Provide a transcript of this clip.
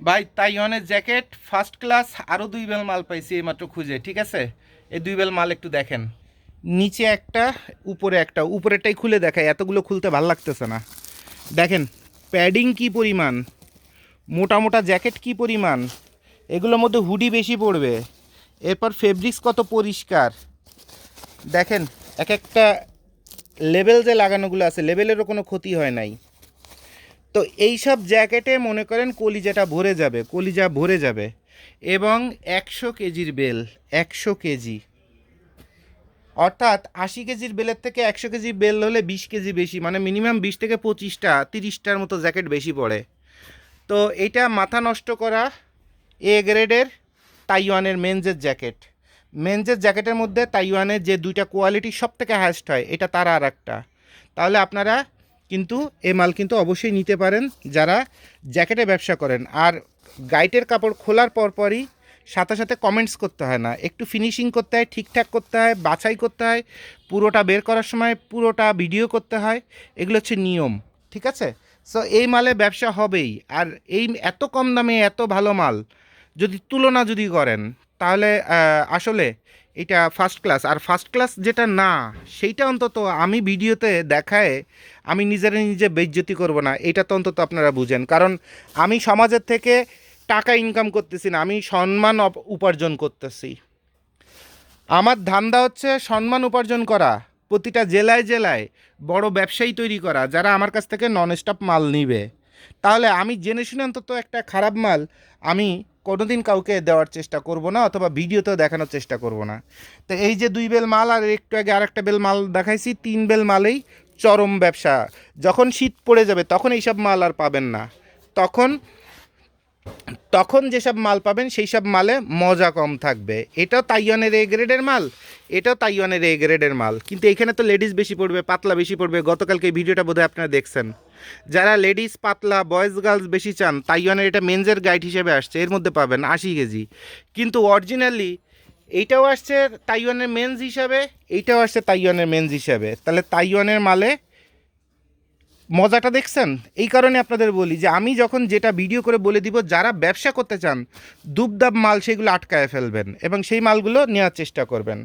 ভাই, তাইওয়ানের jacket first class আরও দুই বেল মাল পাইছি এইমাত্র খুঁজে, ঠিক আছে? এই দুই বেল মাল একটু দেখেন। নিচে একটা, উপরে একটা, উপরেরটাই খুলে দেখায় এতগুলো খুলতে ভালো লাগতেছে না। দেখেন প্যাডিং কি পরিমাণ? মোটা মোটা জ্যাকেট কি পরিমাণ? এগুলোর মধ্যে হুডি বেশি পড়বে। এরপর ফেব্রিক্স কত পরিষ্কার? দেখেন, এক একটা লেবেল যে লাগানোগুলো আছে, লেবেলেরও কোনো ক্ষতি হয় নাই। তো এই সব জ্যাকেটে মনে করেন কলিজাটা ভরে যাবে, কলিজা ভরে যাবে। এবং একশো কেজির বেল, একশো কেজি। অর্থাৎ আশি কেজির বেলের থেকে একশো কেজি বেল হলে বিশ কেজি বেশি মানে মিনিমাম বিশ থেকে পঁচিশটা, তিরিশটার মতো জ্যাকেট বেশি পড়ে। তো এটা মাথা নষ্ট করা এ গ্রেডের তাইওয়ানের মেনজের জ্যাকেট। মেনজের জ্যাকেটের মধ্যে তাইওয়ানের যে দুইটা কোয়ালিটি সব থেকে হায়েস্ট হয়, এটা তার আর একটা তাহলে আপনারা কিন্তু এ মাল কিন্তু অবশ্যই নিতে পারেন যারা জ্যাকেটে ব্যবসা করেন। আর গাইটের কাপড় খোলার পরপরই সাথে সাথে কমেন্টস করতে হয় না। একটু ফিনিশিং করতে হয়, ঠিকঠাক করতে হয়, বাছাই করতে হয়, পুরোটা বের করার সময় পুরোটা ভিডিও করতে হয়। এগুলো হচ্ছে নিয়ম, ঠিক আছে? সো এই মালে ব্যবসা হবেই। আর এই এত কম দামে এত ভালো মাল যদি তুলনা যদি করেন তাহলে আসলে এটা ফার্স্ট ক্লাস আর ফার্স্ট ক্লাস যেটা না, সেইটা অন্তত আমি ভিডিওতে দেখায় আমি নিজের নিজে বেজ্জতি করব না, এটা তো অন্তত আপনারা বুঝেন। কারণ আমি সমাজের থেকে টাকা ইনকাম করতেছি না, আমি সম্মান উপার্জন করতেছি। আমার ধান্দা হচ্ছে সম্মান উপার্জন করা, প্রতিটা জেলায় জেলায় বড় ব্যবসায়ী তৈরি করা, যারা আমার কাছ থেকে নন স্টপ মাল নিবে। তাহলে আমি জেনে শুনে অন্তত একটা খারাপ মাল আমি কোনোদিন কাউকে দেওয়ার চেষ্টা করব না অথবা ভিডিওতেও দেখানোর চেষ্টা করব না। তো এই যে দুই বেল মাল আর একটু আগে আরেকটা বেল মাল দেখাইছি, তিন বেল মালেই চরম ব্যবসা। যখন শীত পড়ে যাবে তখন এইসব মাল আর পাবেন না। তখন তখন যেসব মাল পাবেন সেই সব মালে মজা কম থাকবে। এটাও তাইওয়ানের এ গ্রেডের মাল, এটাও তাইওয়ানের এ গ্রেডের মাল। কিন্তু এখানে তো লেডিস বেশি পড়বে, পাতলা বেশি পড়বে। গতকালকে ভিডিওটা বোধহয় আপনারা দেখছেন। যারা লেডিস পাতলা, বয়েজ গার্লস বেশি চান, তাইওয়ানের এটা মেনজের গাইড হিসেবে আসছে, এর মধ্যে পাবেন আশি কেজি। কিন্তু অরিজিনালি এইটাও আসছে তাইওয়ানের মেন্স হিসাবে, এইটাও আসছে তাইওয়ানের মেন্স হিসাবে। তাহলে তাইওয়ানের মালে মজাটা দেখছেন? এই কারণে আপনাদের বলি যে আমি যখন যেটা ভিডিও করে বলে দিব, যারা ব্যবসা করতে চান, দুবদাব মাল সেগুলো আটকায় ফেলবেন এবং সেই মালগুলো নেওয়ার চেষ্টা করবেন।